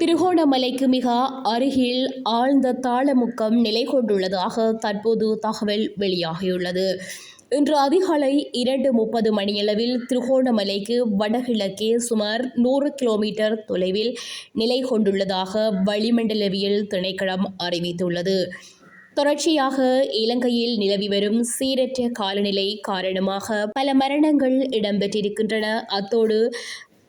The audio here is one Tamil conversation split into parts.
திருகோணமலைக்கு மிக அருகில் ஆழ்ந்த தாளமுக்கம் நிலை கொண்டுள்ளதாக தற்போது தகவல் வெளியாகியுள்ளது. இன்று அதிகாலை இரண்டு முப்பது மணியளவில் திருகோணமலைக்கு வடகிழக்கே சுமார் நூறு கிலோமீட்டர் தொலைவில் நிலை கொண்டுள்ளதாக வளிமண்டலவியல் திணைக்களம் அறிவித்துள்ளது. தொடர்ச்சியாக இலங்கையில் நிலவி வரும் சீரற்ற காலநிலை காரணமாக பல மரணங்கள் இடம்பெற்றிருக்கின்றன. அத்தோடு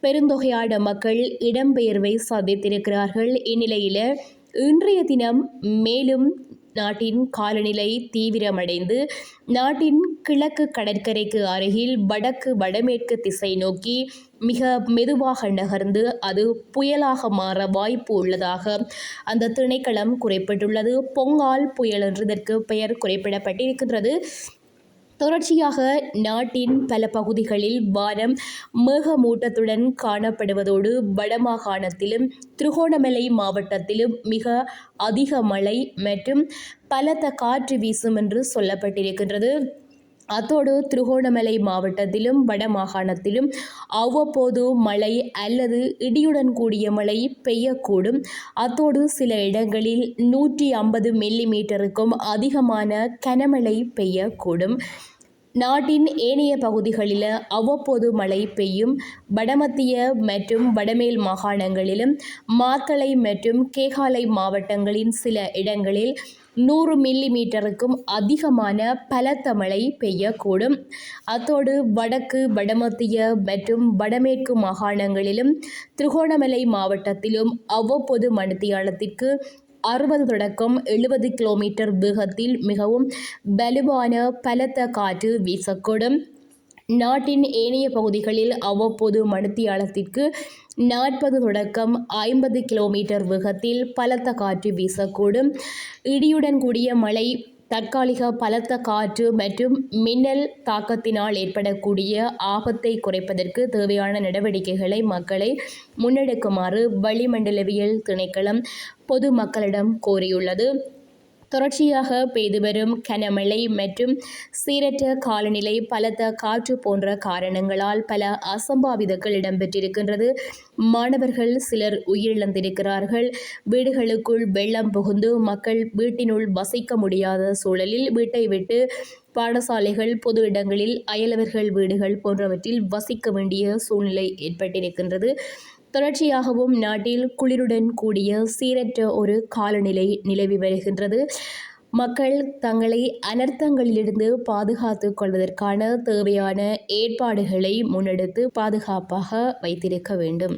பெருந்தொகையான மக்கள் இடம்பெயர்வை சந்தித்திருக்கிறார்கள் இந்நிலையில் இன்றைய தினம் மேலும் நாட்டின் காலநிலை தீவிரமடைந்து நாட்டின் கிழக்கு கடற்கரைக்கு அருகில் வடக்கு வடமேற்கு திசை நோக்கி மிக மெதுவாக நகர்ந்து அது புயலாக மாற வாய்ப்பு உள்ளதாக அந்த திணைக்களம் குறிப்பிட்டுள்ளது. பொங்கால் புயல் என்று இதற்கு பெயர் குறிப்பிடப்பட்டிருக்கின்றது. தொடர்ச்சியாக நாட்டின் பல பகுதிகளில் வானம் மேகமூட்டத்துடன் காணப்படுவதோடு வடமாகாணத்திலும் திருகோணமலை மாவட்டத்திலும் மிக அதிக மழை மற்றும் பலத்த காற்று வீசும் என்று சொல்லப்பட்டிருக்கின்றது. அத்தோடு திருகோணமலை மாவட்டத்திலும் வடமாகாணத்திலும் அவ்வப்போது மழை அல்லது இடியுடன் கூடிய மழை பெய்யக்கூடும். அத்தோடு சில இடங்களில் நூற்றி ஐம்பது மில்லி மீட்டருக்கும் அதிகமான கனமழை பெய்யக்கூடும். நாட்டின் ஏனைய பகுதிகளில் அவ்வப்போது மழை பெய்யும். வடமத்திய மற்றும் வடமேல் மாகாணங்களிலும் மாத்தளை மற்றும் கேகாலை மாவட்டங்களின் சில இடங்களில் நூறு மில்லி மீட்டருக்கும் அதிகமான பலத்த மழை பெய்யக்கூடும். அத்தோடு வடக்கு வடமத்திய மற்றும் வடமேற்கு மாகாணங்களிலும் திருகோணமலை மாவட்டத்திலும் அவ்வப்போது மணித்தியாலத்திற்கு அறுபது தொடக்கம் எழுபது கிலோமீட்டர் வேகத்தில் மிகவும் வலுவான பலத்த காற்று வீசக்கூடும். நாட்டின் ஏனைய பகுதிகளில் அவ்வப்போது மணித்தியாலத்திற்கு நாற்பது தொடக்கம் ஐம்பது கிலோமீட்டர் வேகத்தில் பலத்த காற்று வீசக்கூடும். இடியுடன் கூடிய மழை தற்காலிக பலத்த காற்று மற்றும் மின்னல் தாக்கத்தினால் ஏற்படக்கூடிய ஆபத்தை குறைப்பதற்கு தேவையான நடவடிக்கைகளை மக்களை முன்னெடுக்குமாறு வளிமண்டலவியல் திணைக்களம் பொதுமக்களிடம் கோரியுள்ளது. தொடர்ச்சியாக பெய்து வரும் கனமழை மற்றும் சீரற்ற காலநிலை பலத்த காற்று போன்ற காரணங்களால் பல அசம்பாவிதங்கள் இடம்பெற்றிருக்கின்றது. மாணவர்கள் சிலர் உயிரிழந்திருக்கிறார்கள். வீடுகளுக்குள் வெள்ளம் புகுந்து மக்கள் வீட்டினுள் வசிக்க முடியாத சூழலில் வீட்டை விட்டு பாடசாலைகள் பொது இடங்களில் அயலவர்கள் வீடுகள் போன்றவற்றில் வசிக்க வேண்டிய சூழ்நிலை ஏற்பட்டிருக்கின்றது. தொடர்ச்சியாகவும் நாட்டில் குளிருடன் கூடிய சீரற்ற ஒரு காலநிலை நிலவி வருகின்றது. மக்கள் தங்களை அனர்த்தங்களிலிருந்து பாதுகாத்து கொள்வதற்கான தேவையான ஏற்பாடுகளை முன்னெடுத்து பாதுகாப்பாக வைத்திருக்க வேண்டும்.